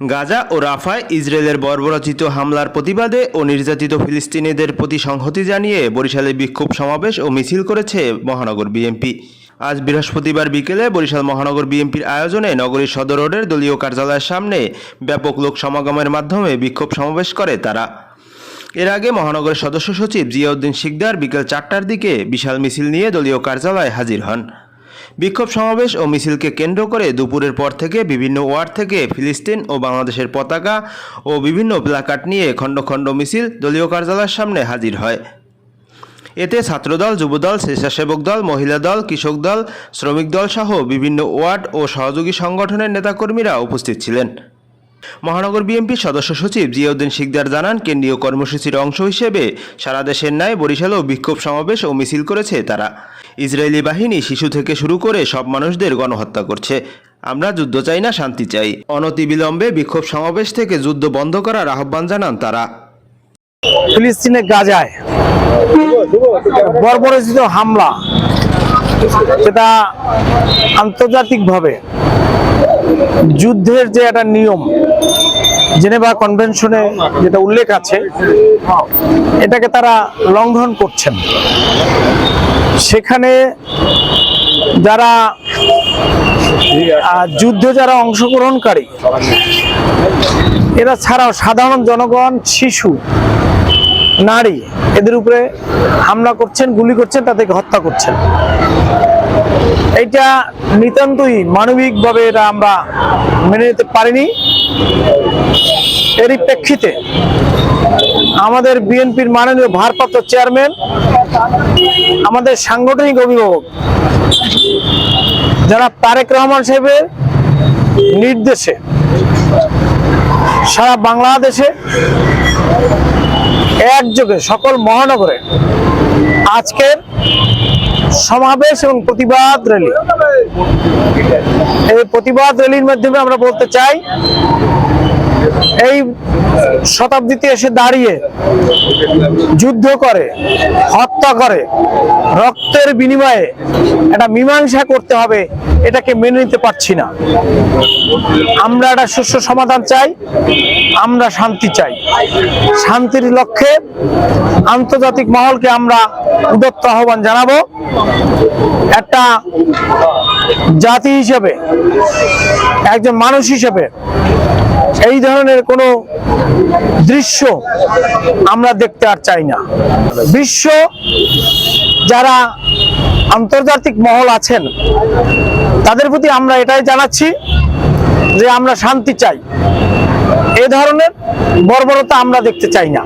গাজা ও রাফায় ইসরায়েলের বর্বরচিত হামলার প্রতিবাদে ও নির্যাতিত ফিলিস্তিনিদের প্রতি সংহতি জানিয়ে বরিশালে বিক্ষোভ সমাবেশ ও মিছিল করেছে মহানগর বিএনপি আজ বৃহস্পতিবার বিকেলে বরিশাল মহানগর বিএনপির আয়োজনে নগরীর সদর রোডের দলীয় কার্যালয়ের সামনে ব্যাপক লোক সমাগমের মাধ্যমে বিক্ষোভ সমাবেশ করে তারা। এর আগে মহানগরের সদস্য সচিব জিয়াউদ্দিন শিকদার বিকেল চারটার দিকে বিশাল মিছিল নিয়ে দলীয় কার্যালয়ে হাজির হন। বিক্ষোভ সমাবেশ ও মিছিলকে কেন্দ্র করে দুপুরের পর থেকে বিভিন্ন ওয়ার্ড থেকে ফিলিস্তিন ও বাংলাদেশের পতাকা ও বিভিন্ন প্লাকার্ড নিয়ে খণ্ড খণ্ড মিছিল দলীয় কার্যালয়ের সামনে হাজির হয়। এতে ছাত্রদল, যুবদল, স্বেচ্ছাসেবক দল, মহিলা দল, কৃষক দল, শ্রমিক দল সহ বিভিন্ন ওয়ার্ড ও সহযোগী সংগঠনের নেতাকর্মীরা উপস্থিত ছিলেন। মহানগর বিএনপির সদস্য সচিব জিয়াউদ্দিন শিকদার জানান, কেন্দ্রীয় কর্মসূচির অংশ হিসেবে সারা দেশের ন্যায় বরিশালেও বিক্ষোভ সমাবেশ ও মিছিল করেছে তারা। ইসরায়েলি বাহিনী শিশু থেকে শুরু করে সব মানুষদের গণহত্যা করছে। আমরা যুদ্ধ চাই না, শান্তি চাই। অনতিবিলম্বে বিক্ষোভ সমাবেশ থেকে যুদ্ধ বন্ধ করার আহ্বান জানান তারা। ফিলিস্তিনের গাজায় বর্বরচিত হামলা। সেটা আন্তর্জাতিকভাবে যুদ্ধের যে একটা নিয়ম, জেনেভা কনভেনশনে যেটা উল্লেখ আছে, এটাকে তারা লঙ্ঘন করছেন। সেখানে যারা যুদ্ধে যারা অংশগ্রহণকারী, এরা ছাড়াও সাধারণ জনগণ, শিশু, নারী, এদের উপরে হামলা করছেন, গুলি করছেন, তাদেরকে হত্যা করছেন। এইটা নিতান্তই মানবিকভাবে এটা আমরা মেনে নিতে পারিনি। এরই প্রেক্ষিতে আমাদের বিএনপির মাননীয় ভারপ্রাপ্ত চেয়ারম্যান আমাদের সাংগঠনিক অভিভাবক, যারা তারেক রহমান সাহেবের নির্দেশে সারা বাংলাদেশে একযোগে সকল মহানগরে আজকের সমাবেশ এবং প্রতিবাদ র্যালি। এই প্রতিবাদ র্যালির মাধ্যমে আমরা বলতে চাই, এই শতাব্দীতে এসে দাঁড়িয়ে যুদ্ধ করে, হত্যা করে, রক্তের বিনিময়ে একটা মীমাংসা করতে হবে, এটাকে মেনে নিতে পারছি না। আমরা একটা সুষ্ঠু সমাধান চাই, আমরা শান্তি চাই। শান্তির লক্ষ্যে আন্তর্জাতিক মহলকে আমরা উদত্ত আহ্বান জানাব। একটা জাতি হিসেবে, একজন মানুষ হিসেবে এই ধরনের কোনো দৃশ্য আমরা দেখতে আর চাই না। বিশ্ব যারা আন্তর্জাতিক মহল আছেন, তাদের প্রতি আমরা এটাই জানাচ্ছি যে আমরা শান্তি চাই। এ ধরনের বর্বরতা আমরা দেখতে চাই না।